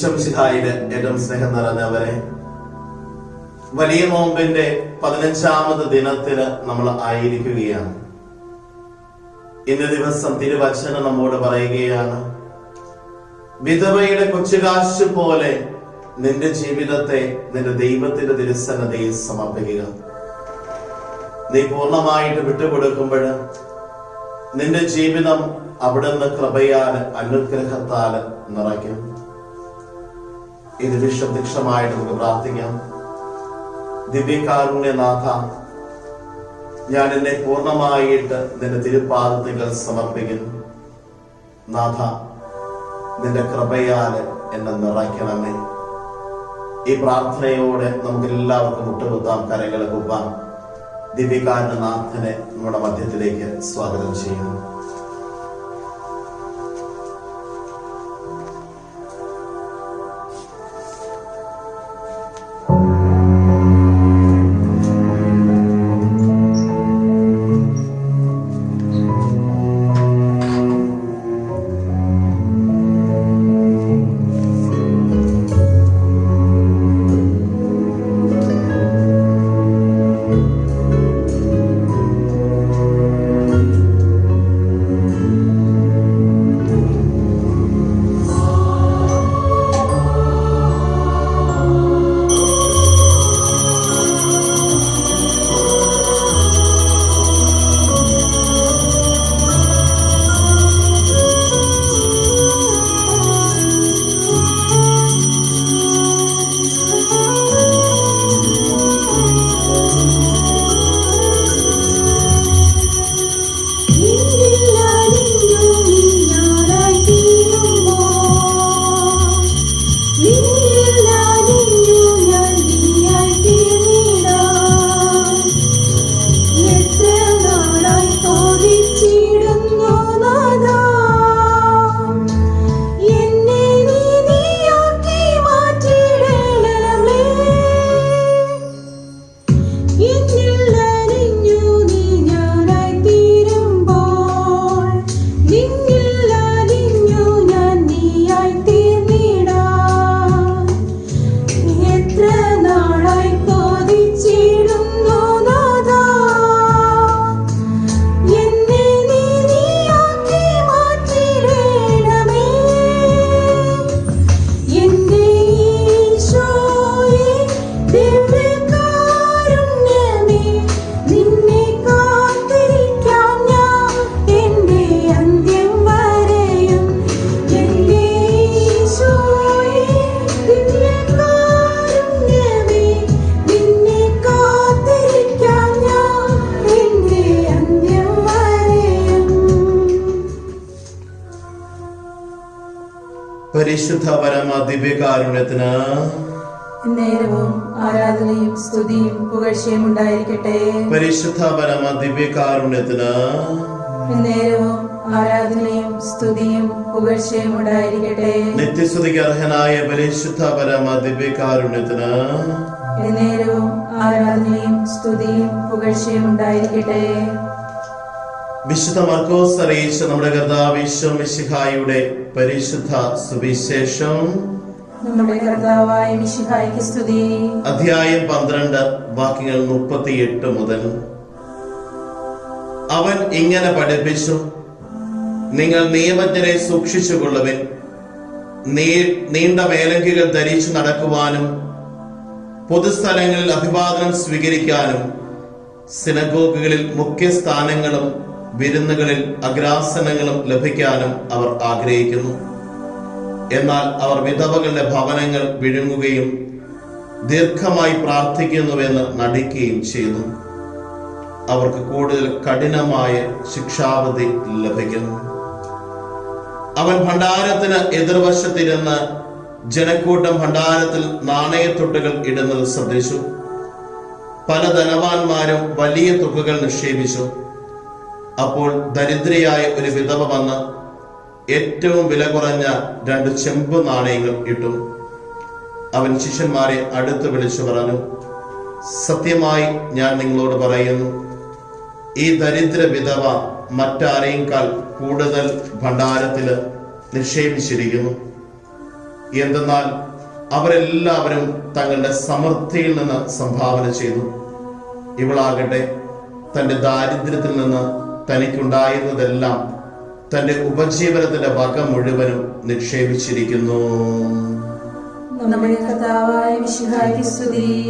ഈശംസിഹായിൽ ഏറ്റവും സ്നേഹം നിറഞ്ഞവരെ വലിയ നോമ്പിന്റെ പതിനഞ്ചാമത് ദിനത്തിന് നമ്മൾ ആയിരിക്കുകയാണ്. ഇന്ന് ദിവസം തിരുവച്ചന നമ്മോട് പറയുകയാണ് വിധവയുടെ കൊച്ചുകാശ് പോലെ നിന്റെ ജീവിതത്തെ നിന്റെ ദൈവത്തിന്റെ തിരുസന്നതയിൽ സമർപ്പിക്കുക. നീ പൂർണമായിട്ട് വിട്ടുകൊടുക്കുമ്പോൾ നിന്റെ ജീവിതം അവിടുന്ന് കൃപയാൽ അനുഗ്രഹത്താൽ നിറയ്ക്കും. ഈ നിമിഷം നമുക്ക് പ്രാർത്ഥിക്കാം. ദിവ്യകാരുണ്യനാഥ ഞാൻ എന്നെ പൂർണമായിട്ട് നിന്റെ തിരുപ്പാദത്തുകൾ സമർപ്പിക്കുന്നു. നാഥ നിന്റെ കൃപയാൽ എന്നെ നിറയ്ക്കണമേ. ഈ പ്രാർത്ഥനയോടെ നമുക്ക് എല്ലാവർക്കും മുട്ടുകുത്താം കരകളെ കുപ്പാം. ദിവ്യകാരുണ്യനാഥനെ നമ്മുടെ മധ്യത്തിലേക്ക് സ്വാഗതം ചെയ്യുന്നു. ദിവ്യകാരുണ്യത്തിന്. നേരവും ആരാധനയും സ്തുതിയും പുകഴ്ചയും ഉണ്ടായിരിക്കട്ടെ. പരിശുദ്ധ പരമ ദിവ്യകാരുണ്യത്തിന്. നേരവും ആരാധനയും സ്തുതിയും പുകഴ്ചയും ഉണ്ടായിരിക്കട്ടെ. നിത്യസ്തുതിക്ക് അർഹനായ പരിശുദ്ധ പരമ ദിവ്യകാരുണ്യത്തിന്. നേരവും ആരാധനയും സ്തുതിയും പുകഴ്ചയും ഉണ്ടായിരിക്കട്ടെ. വിശുദ്ധ മർക്കോസ് അറിയിച്ച നമ്മുടെ കർത്താവിശ്വ മിശിഹായുടെ പരിശുദ്ധ സുവിശേഷം. നമ്മുടെ കർത്താവായ സ്തുതി. അധ്യായം പന്ത്രണ്ട് വാക്യങ്ങൾ മുപ്പത്തിയെട്ട് മുതൽ. അവൻ ഇങ്ങനെ പഠിപ്പിച്ചു നിങ്ങൾ നിയമജ്ഞരെ സൂക്ഷിച്ചുകൊള്ളുവിൻ. നീണ്ട മേലങ്കികൾ ധരിച്ചു നടക്കുവാനും പൊതുസ്ഥലങ്ങളിൽ അഭിവാദനം സ്വീകരിക്കാനും സിനഗോഗുകളിൽ മുഖ്യ സ്ഥാനങ്ങളും വിരുന്നുകളിൽ അഗ്രാസനങ്ങളും ലഭിക്കാനും അവർ ആഗ്രഹിക്കുന്നു. എന്നാൽ അവർ വിധവകളുടെ ഭവനങ്ങൾ വിഴുങ്ങുകയും ദീർഘമായി പ്രാർത്ഥിക്കുന്നുവെന്ന് നടിക്കുകയും ചെയ്യുന്നു അവർക്ക് കൂടുതൽ കഠിനമായ ശിക്ഷാവധി ലഭിക്കുന്നു. അവൻ ഭണ്ഡാരത്തിന് എതിർവശത്തിരുന്ന് ജനക്കൂട്ടം ഭണ്ഡാരത്തിൽ നാണയത്തൊട്ടുകൾ ഇടുന്നത് ശ്രദ്ധിച്ചു. പല ധനവാന്മാരും വലിയ തുകകൾ നിക്ഷേപിച്ചു. അപ്പോൾ ദരിദ്രയായ ഒരു വിധവ വന്ന് ഏറ്റവും വില കുറഞ്ഞ രണ്ട് ചെമ്പ് നാണയങ്ങൾ ഇട്ടു അവൻ ശിഷ്യന്മാരെ അടുത്ത് വിളിച്ചു പറഞ്ഞു സത്യമായി ഞാൻ നിങ്ങളോട് പറയുന്നു ഈ ദരിദ്ര വിധവ മറ്റാരെയും കൂടുതൽ ഭണ്ഡാരത്തിൽ നിക്ഷേപിച്ചിരിക്കുന്നു. എന്തെന്നാൽ അവരെല്ലാവരും തങ്ങളുടെ സമൃദ്ധിയിൽ നിന്ന് സംഭാവന ചെയ്തു. ഇവളാകട്ടെ തന്റെ ദാരിദ്ര്യത്തിൽ നിന്ന് തനിക്കുണ്ടായിരുന്നതെല്ലാം തന്റെ ഉപജീവനത്തിന്റെ വക മുഴുവനും നിക്ഷേപിച്ചിരിക്കുന്നു. നമ്മുടെ കഥാവായ മിശിഹായ്ക്ക് സ്തുതി.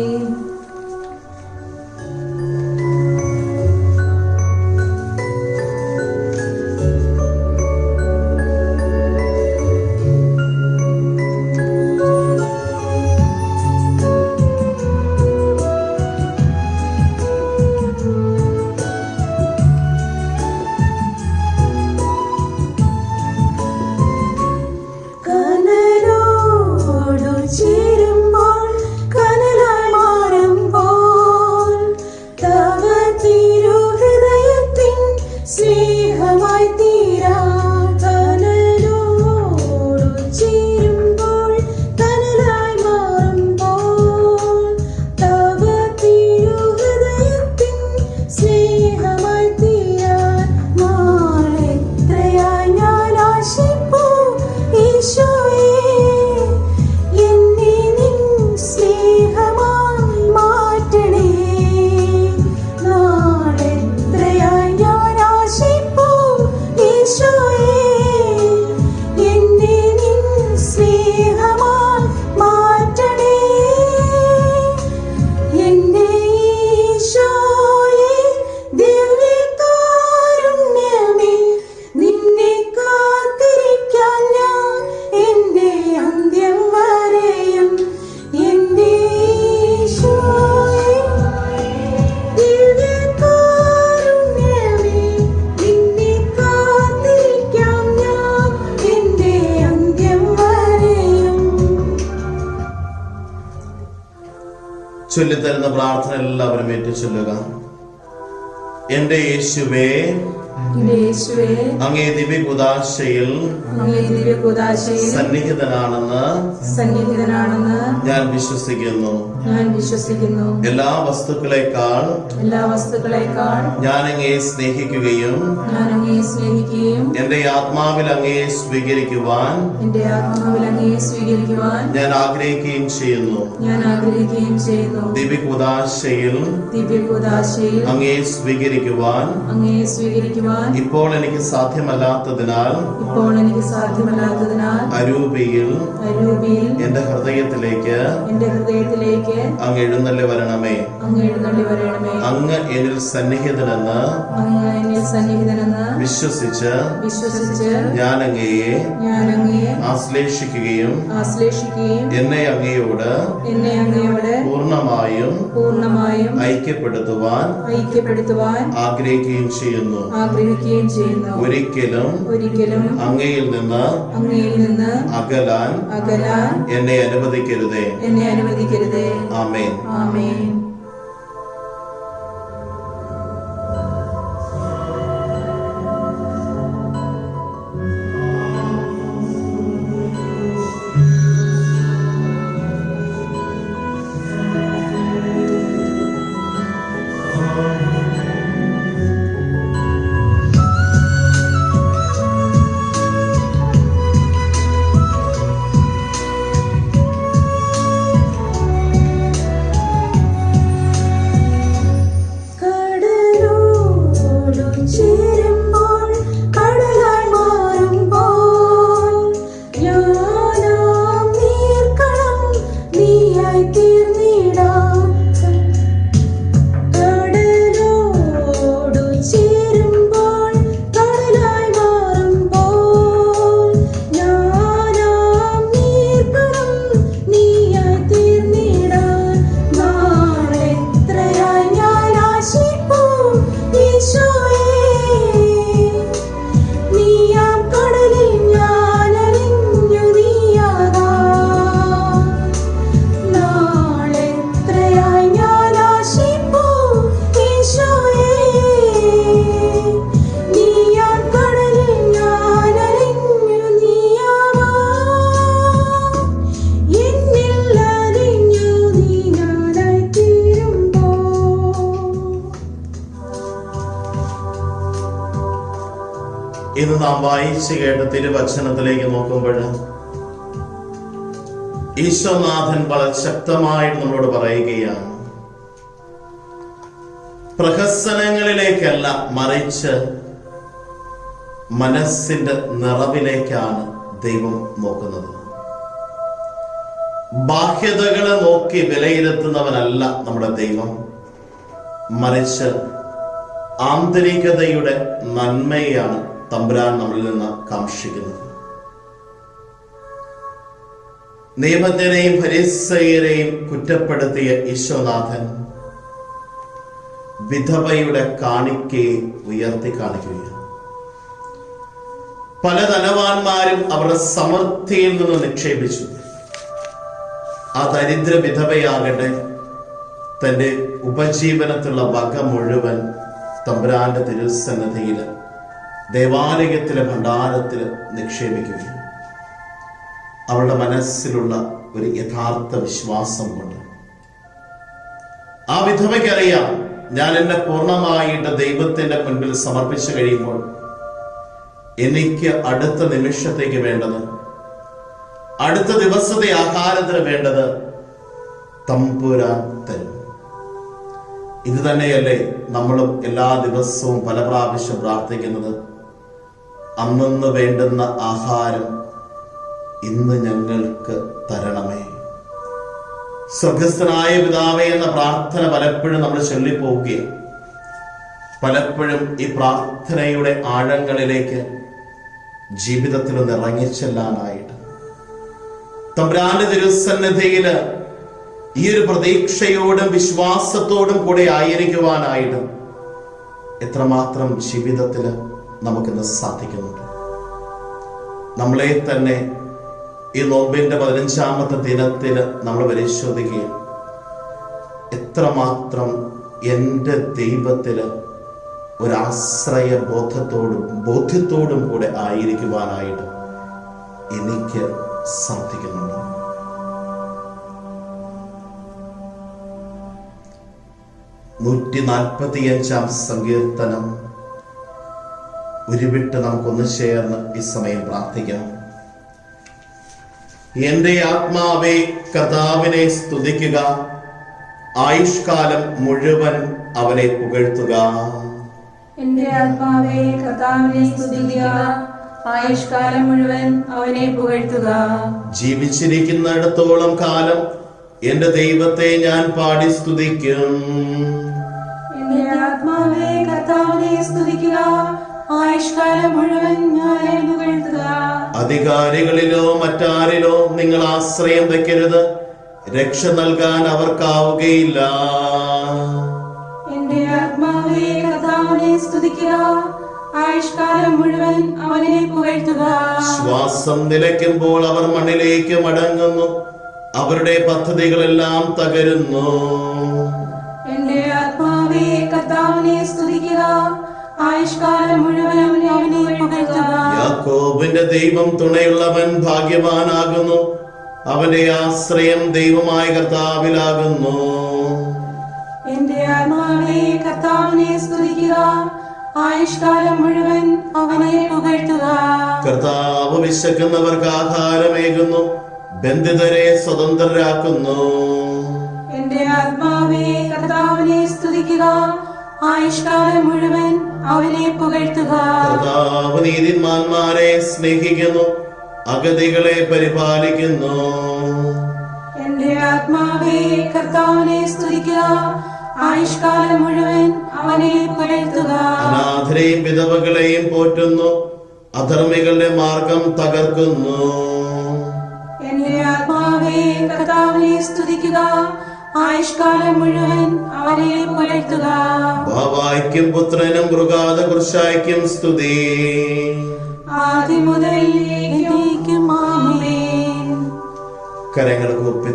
ചൊല്ലിത്തരുന്ന പ്രാർത്ഥന എല്ലാവരും ഏറ്റു ചൊല്ലുക. എന്റെ യേശുവേ അങ്ങേ ദിവ്യകുദാശയിൽ സന്നിഹിതനാണെന്ന് സന്നിഹിതനാണെന്ന് ഞാൻ വിശ്വസിക്കുന്നു. ഞാൻ വിശ്വസിക്കുന്നു. എല്ലാ വസ്തുക്കളെക്കാൾ എല്ലാ വസ്തുക്കളെക്കാൾ ഞാൻ അങ്ങയെ സ്നേഹിക്കുകയും ഞാൻ അങ്ങയെ സ്നേഹിക്കുകയും എന്റെ ആത്മാവിൽ അങ്ങയെ സ്വീകരിക്കുവാൻ എന്റെ ആത്മാവിൽ അങ്ങയെ സ്വീകരിക്കുവാൻ ഞാൻ ആഗ്രഹിക്കുകയും ചെയ്യുന്നു. ഞാൻ ആഗ്രഹിക്കുകയും ചെയ്യുന്നു. ദിവ്യകുദാശയിൽ ദിവ്യകുദാശയിൽ അങ്ങയെ സ്വീകരിക്കുവാൻ അങ്ങയെ സ്വീകരിക്കുവാൻ ഇപ്പോൾ എനിക്ക് സാധ്യമല്ലാത്തതിനാൽ ഇപ്പോൾ എനിക്ക് സാധ്യമല്ലാത്തതിനാൽ അരൂപിയിൽ അരൂപിയിൽ എന്റെ ഹൃദയത്തിലേക്ക് എന്റെ ഹൃദയത്തിലേക്ക് അങ്ങ് എഴുന്നള്ളി വരണമേ. അങ്ങ് എഴുന്നള്ളി വരണമേ. അങ്ങ് എന്നിൽ സന്നിഹിതനെന്ന് അങ്ങ് എന്നിൽ സന്നിഹിതനെന്ന് വിശ്വസിച്ച് വിശ്വസിച്ച് ഞാൻ അങ്ങയെ ഞാൻ അങ്ങയെ ആശ്ലേഷിക്കുകയും ആശ്ലേഷിക്കുകയും എന്നെ അങ്ങയോട് എന്നെ അങ്ങയോട് പൂർണമായും പൂർണമായും ഐക്യപ്പെടുത്തുവാൻ ഐക്യപ്പെടുത്തുവാൻ ആഗ്രഹിക്കുകയും ചെയ്യുന്നു. ആഗ്രഹിക്കുകയും ചെയ്യുന്നു ഒരിക്കലും ഒരിക്കലും അങ്ങയിൽ നിന്ന് അങ്ങയിൽ നിന്ന് അകലാൻ അകലാൻ എന്നെ അനുവദിക്കരുതേ. എന്നെ അനുവദിക്കരുതേ. ആമേൻ. ആമേൻ. നാം വായിച്ചു കേട്ട തിരുവചനത്തിലേക്ക് നോക്കുമ്പോൾ ഈശോനാഥൻ വളരെ ശക്തമായിട്ട് നമ്മളോട് പറയുകയാണ് പ്രഹസനങ്ങളിലേക്കല്ല മറിച്ച് മനസ്സിന്റെ നിറവിലേക്കാണ് ദൈവം നോക്കുന്നത്. ബാഹ്യതകളെ നോക്കി വിലയിരുത്തുന്നവനല്ല നമ്മുടെ ദൈവം. മറിച്ച് ആന്തരികതയുടെ നന്മയാണ് തമ്പുരാൻ നമ്മളിൽ നിന്ന് കാക്ഷിക്കുന്നത് നിയമജ്ഞനെയും ഫരീസയരെയും കുറ്റപ്പെടുത്തിയ ഈശോനാഥൻ വിധവയുടെ കാണിക്കയെ ഉയർത്തി കാണിക്കുകയാണ്. പല ധനവാന്മാരും അവരുടെ സമൃദ്ധിയിൽ നിന്ന് നിക്ഷേപിച്ചു. ആ ദരിദ്ര വിധവയാകട്ടെ തന്റെ ഉപജീവനത്തിലുള്ള വക മുഴുവൻ തമ്പുരാന്റെ തിരുസന്നധിയിൽ ദേവാലയത്തിലെ ഭണ്ഡാരത്തിൽ നിക്ഷേപിക്കുകയും അവളുടെ മനസ്സിലുള്ള ഒരു യഥാർത്ഥ വിശ്വാസം കൊണ്ട്. ആ വിധവയ്ക്കറിയാം ഞാൻ എന്നെ പൂർണമായിട്ട് ദൈവത്തിന്റെ മുൻപിൽ സമർപ്പിച്ചു കഴിയുമ്പോൾ എനിക്ക് അടുത്ത നിമിഷത്തേക്ക് വേണ്ടത് അടുത്ത ദിവസത്തെ ആഹാരത്തിന് വേണ്ടത് തമ്പുരാൻ തരും. ഇത് തന്നെയല്ലേ നമ്മളും എല്ലാ ദിവസവും പല പ്രാവശ്യം പ്രാർത്ഥിക്കുന്നത്? അന്നന്ന് വേണ്ടുന്ന ആഹാരം ഇന്ന് ഞങ്ങൾക്ക് തരണമേ. സ്വർഗസ്ഥനായ പിതാവേ എന്ന പ്രാർത്ഥന പലപ്പോഴും നമ്മൾ ചൊല്ലിപ്പോവുകയാണ് പലപ്പോഴും ഈ പ്രാർത്ഥനയുടെ ആഴങ്ങളിലേക്ക് ജീവിതത്തിൽ ഒന്ന് ഇറങ്ങിച്ചെല്ലാനായിട്ട്. തമ്പ്രാന്റെ തിരുസന്നിധിയിൽ ഈ ഒരു പ്രതീക്ഷയോടും വിശ്വാസത്തോടും കൂടെ ആയിരിക്കുവാനായിട്ട് എത്രമാത്രം ജീവിതത്തിൽ നമുക്കിന്ന് സാധിക്കുന്നുണ്ട്. നമ്മളെ തന്നെ ഈ നോമ്പിന്റെ പതിനഞ്ചാമത്തെ ദിനത്തിൽ നമ്മൾ പരിശോധിക്കുകയും എത്രമാത്രം എന്റെ ദൈവത്തിൽ ഒരാശ്രയ ബോധത്തോടും ബോധ്യത്തോടും കൂടെ ആയിരിക്കുവാനായിട്ട് എനിക്ക് സാധിക്കുന്നുണ്ട്. നൂറ്റി നാൽപ്പത്തിയഞ്ചാം സങ്കീർത്തനം ഉരുവിട്ട് നമുക്കൊന്ന് ചേർന്ന് ഈ സമയം പ്രാർത്ഥിക്കാം. എന്റെ ആത്മാവെ കർത്താവിനെ സ്തുതിക്കുക. ആയുഷ്കാലം മുഴുവൻ അവനെ പുകഴ്ത്തുക. എന്റെ ആത്മാവെ കർത്താവിനെ സ്തുതിക്കുക. ആയുഷ്കാലം മുഴുവൻ അവനെ പുകഴ്ത്തുക. ജീവിച്ചിരിക്കുന്നിടത്തോളം കാലം എന്റെ ദൈവത്തെ ഞാൻ പാടി സ്തുതിക്കും. എന്റെ ആത്മാവേ കർത്താവിനെ സ്തുതിക്കുക. ആയുഷ്കാലം മുഴുവൻ അധികാരികളിലോ മറ്റാരിലോ നിങ്ങൾ ആശ്രയം വെക്കരുത്. രക്ഷ നൽകാൻ അവർക്കാവുകയില്ല. എന്റെ ആത്മാവേ കർത്താവിനെ സ്തുതിക്കുക. ആയുഷ്കാലം മുഴുവൻ അവനെ പുകഴ്ത്തുക ശ്വാസം നിലയ്ക്കുമ്പോൾ അവർ മണ്ണിലേക്ക് മടങ്ങുന്നു. അവരുടെ പദ്ധതികളെല്ലാം തകരുന്നു. എന്റെ ആത്മാവേ കർത്താവിനെ സ്തുതിക്കുക. ആയുഷ്കാലം മുഴുവൻ അവനെ യാക്കോബിന്റെ ദൈവം തുണയുള്ളവൻ ഭാഗ്യവാനാകുന്നു. അവന്റെ ആശ്രയം ദൈവമായ കർത്താവിലാകുന്നു. എന്റെ ആത്മാവേ കർത്താവിനെ സ്തുതിക്കുക. ആയുഷ്കാലം മുഴുവൻ അവനെ പുകഴ്ത്തുക. കർത്താവ് വിശക്കുന്നവർക്ക് ആഹാരമേകുന്നു ബന്ധിതരെ സ്വതന്ത്രരാക്കുന്നു. എന്റെ ആത്മാവേ കർത്താവിനെ സ്തുതിക്കുക. ആയുഷ്കാലം മുഴുവൻ അവനെ പുകഴ്ത്തുക. കർത്താവ് നീതിമാന്മാരെ സ്നേഹിക്കുന്നു അഗതികളെ പരിപാലിക്കുന്നു. എന്റെ ആത്മാവേ കർത്താവിനെ സ്തുതിക്കുക. ആയുഷ്കാലം മുഴുവൻ അവനെ പുകഴ്ത്തുക. അനാഥരെയും വിധവകളെയും പോറ്റുന്നു അധർമ്മികളുടെ മാർഗം തകർക്കുന്നു. എന്റെ ആത്മാവേ കർത്താവിനെ സ്തുതിക്കുക. ആയുഷ്കാലം മുഴുവൻ അവനെ പുകഴ്ത്തുക ബാവായ്ക്കും പുത്രനും മൃഗാത കുർശായ്ക്കും സ്തുതി. ആദ്യം മുതൽ എന്നേക്കും ആമേൻ കരങ്ങൾ കൂപ്പി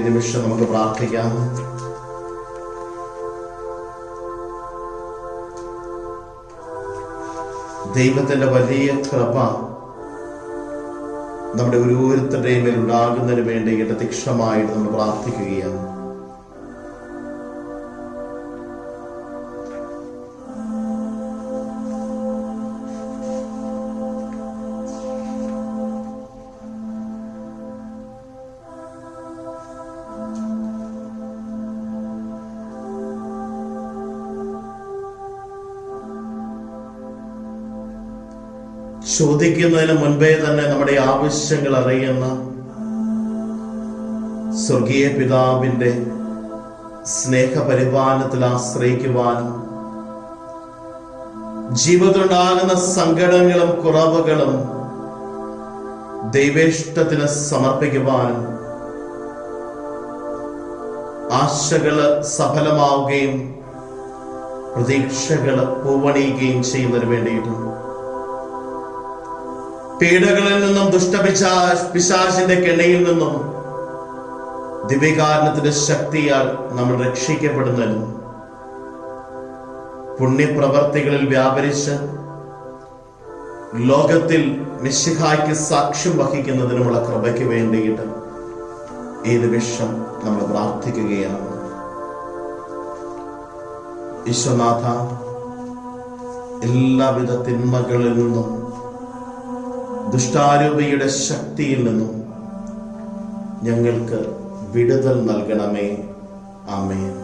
നിമിഷം നമുക്ക് പ്രാർത്ഥിക്കാം. ദൈവത്തിന്റെ വലിയ കൃപ നമ്മുടെ ഓരോരുത്തരുടെയും മേൽ ഉണ്ടാകുന്നതിന് വേണ്ടി തീക്ഷണമായിട്ട് നമ്മൾ പ്രാർത്ഥിക്കുകയാണ്. ചോദിക്കുന്നതിന് മുൻപേ തന്നെ നമ്മുടെ ആവശ്യങ്ങൾ അറിയുന്ന സ്വർഗീയ പിതാവിന്റെ സ്നേഹപരിപാലനത്തിൽ ആശ്രയിക്കുവാനും ജീവിതത്തിലുണ്ടാകുന്ന സങ്കടങ്ങളും കുറവുകളും ദൈവേഷ്ടത്തിന് സമർപ്പിക്കുവാനും ആശകൾ സഫലമാവുകയും പ്രതീക്ഷകൾ പൂവണിയുകയും ചെയ്യുന്നതിന് വേണ്ടിയിട്ടും പീഡകളിൽ നിന്നും ദുഷ്ടപിശാ പിശാചിന്റെ കെണിയിൽ നിന്നും ദിവ്യകാരണത്തിന്റെ ശക്തിയാൽ നമ്മൾ രക്ഷിക്കപ്പെടുന്നതിനും പുണ്യപ്രവർത്തികളിൽ വ്യാപരിച്ച് ലോകത്തിൽ നിശിഹായ്ക്ക് സാക്ഷ്യം വഹിക്കുന്നതിനുമുള്ള കൃപയ്ക്ക് വേണ്ടിയിട്ട് ഈ നിമിഷം നമ്മൾ പ്രാർത്ഥിക്കുകയാണ്. ഈശ്വനാഥ എല്ലാവിധ തിന്മകളിൽ നിന്നും ദുഷ്ടാരൂപിയുടെ ശക്തിയിൽ നിന്നും ഞങ്ങൾക്ക് വിടുതൽ നൽകണമേ. ആമേൻ.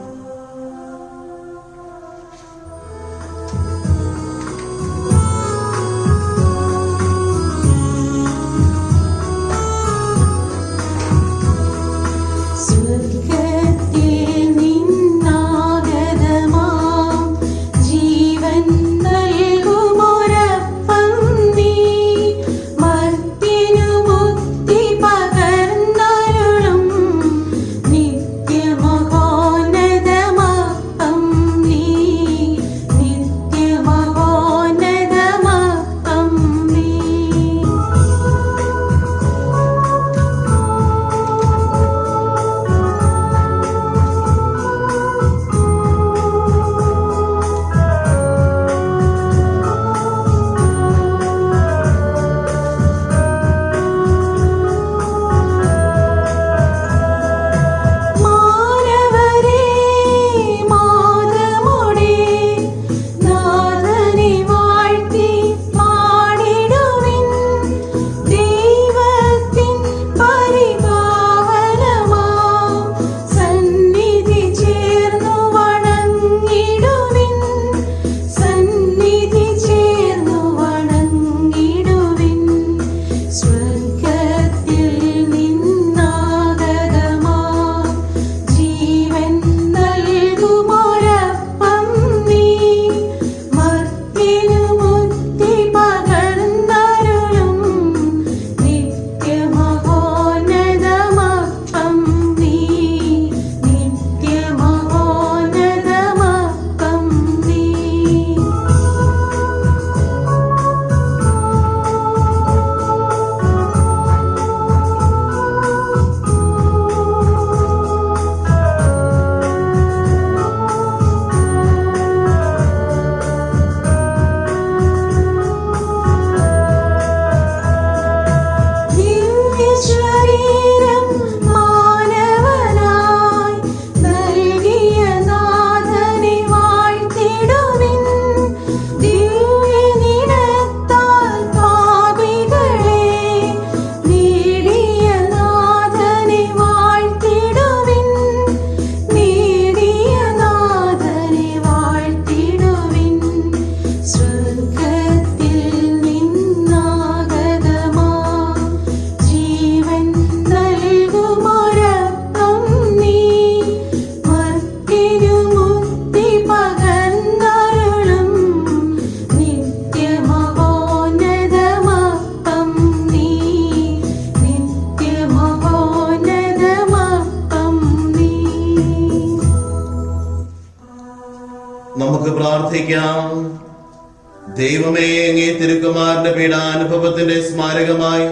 തിരുക്കുമാരന്റെ അനുഭവത്തിന്റെ സ്മാരകമായി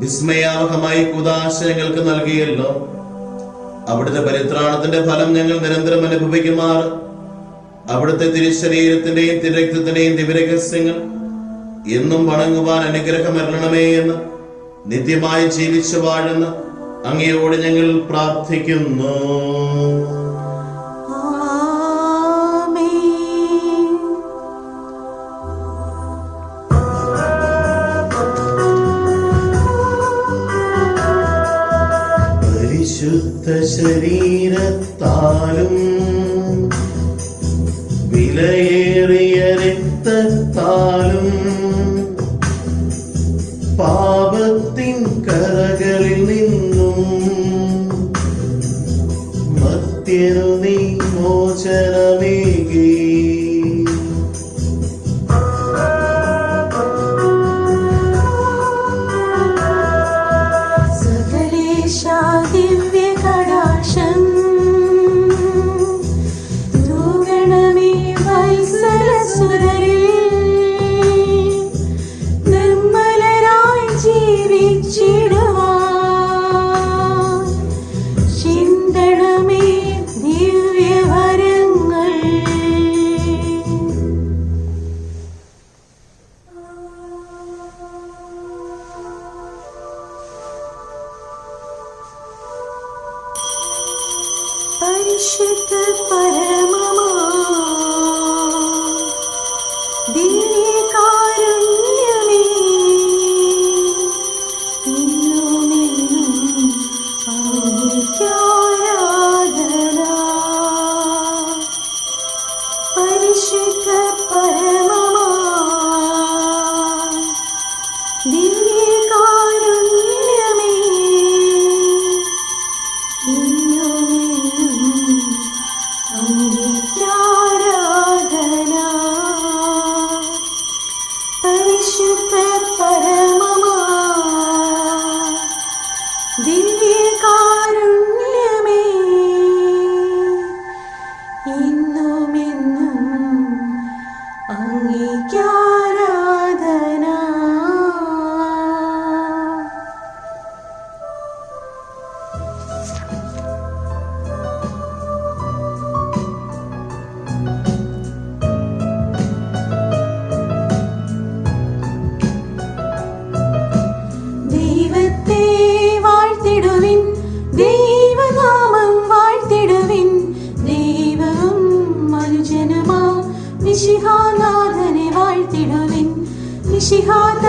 വിസ്മയാവഹമായി കുദാശ ഞങ്ങൾക്ക് നൽകിയല്ലോ. അവിടുത്തെ പരിത്രാണത്തിന്റെ ഫലം ഞങ്ങൾ നിരന്തരം അനുഭവിക്കുമാർ. അവിടുത്തെ തിരുശരീരത്തിന്റെയും തിരക്തത്തിന്റെയും ദിവരഹസ്യങ്ങൾ എന്നും വണങ്ങുവാൻ അനുഗ്രഹമരണമേ എന്ന് നിത്യമായി ജീവിച്ചു വാഴുന്ന അങ്ങയോട് ഞങ്ങൾ പ്രാർത്ഥിക്കുന്നു. പരിശുദ്ധ സുന്ദരി She